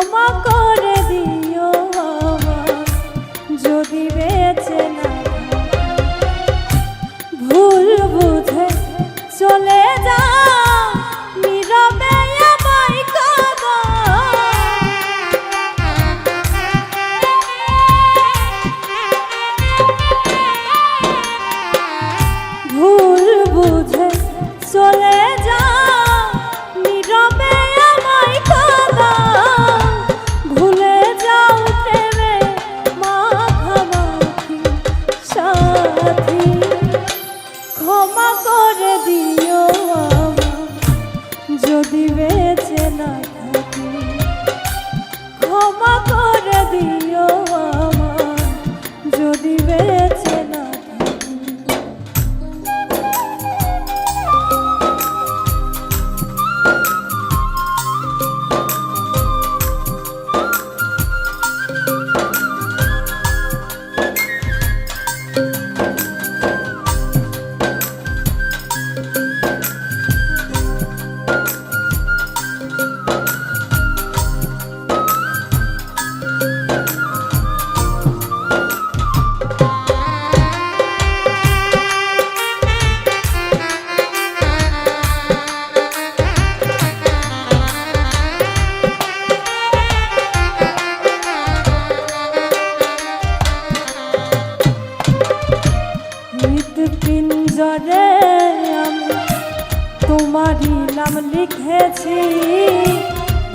ক্ষমা করে করে দিও যদি বেঁচে না থাকি ক্ষমা করে রে আমি তোমারই নাম লিখেছি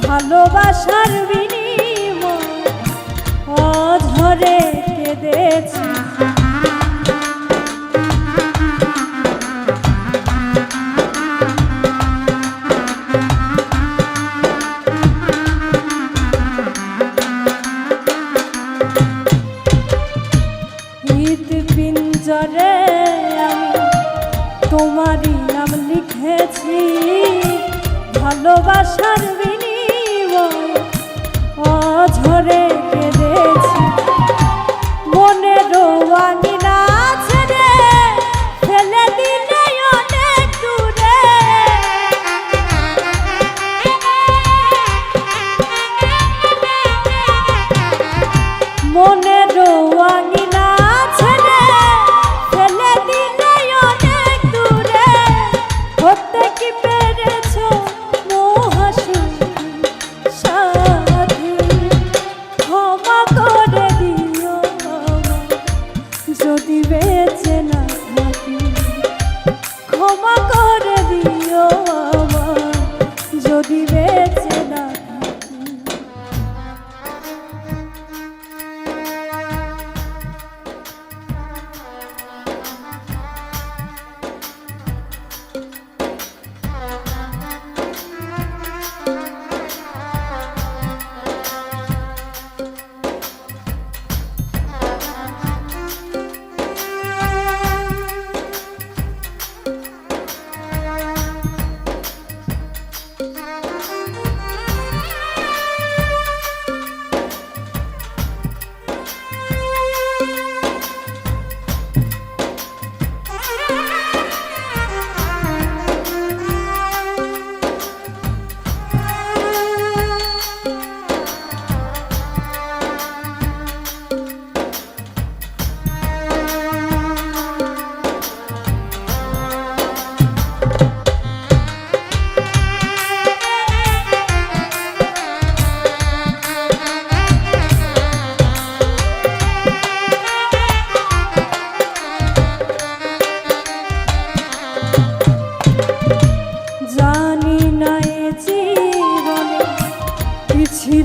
ভালোবাসার বিনিময়। অঝরে কেঁদেছি ভালোবাসার বিনিময় অঝরে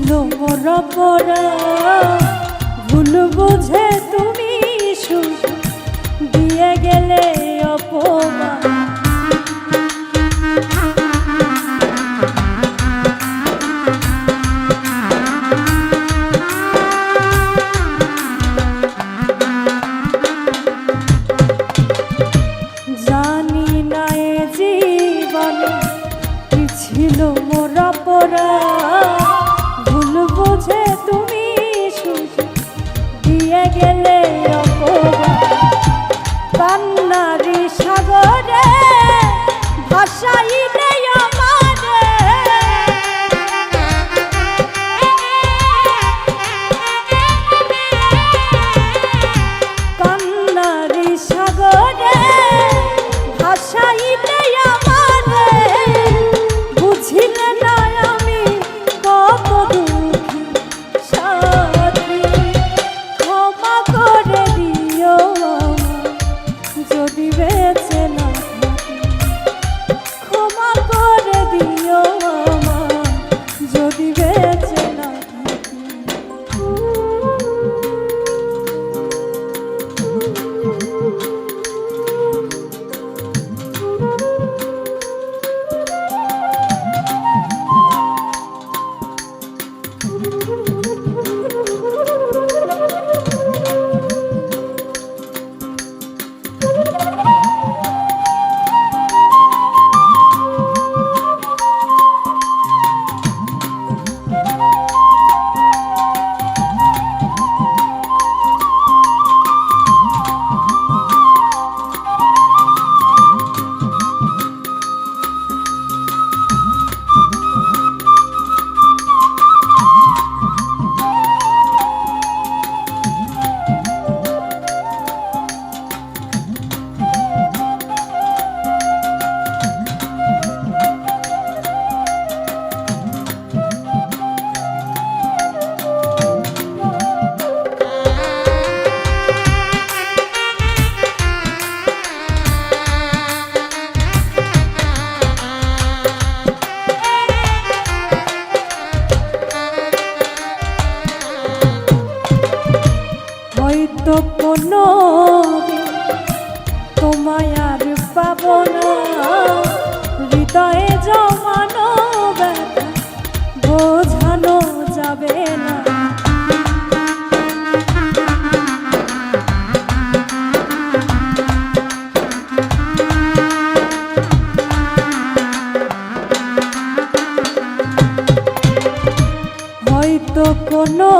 ছিল মোর ভুল বুঝে তুমি তোমায়ার পাবো না হৃদয়ে জমানো ব্যথা বোঝানো যাবে না। কোনো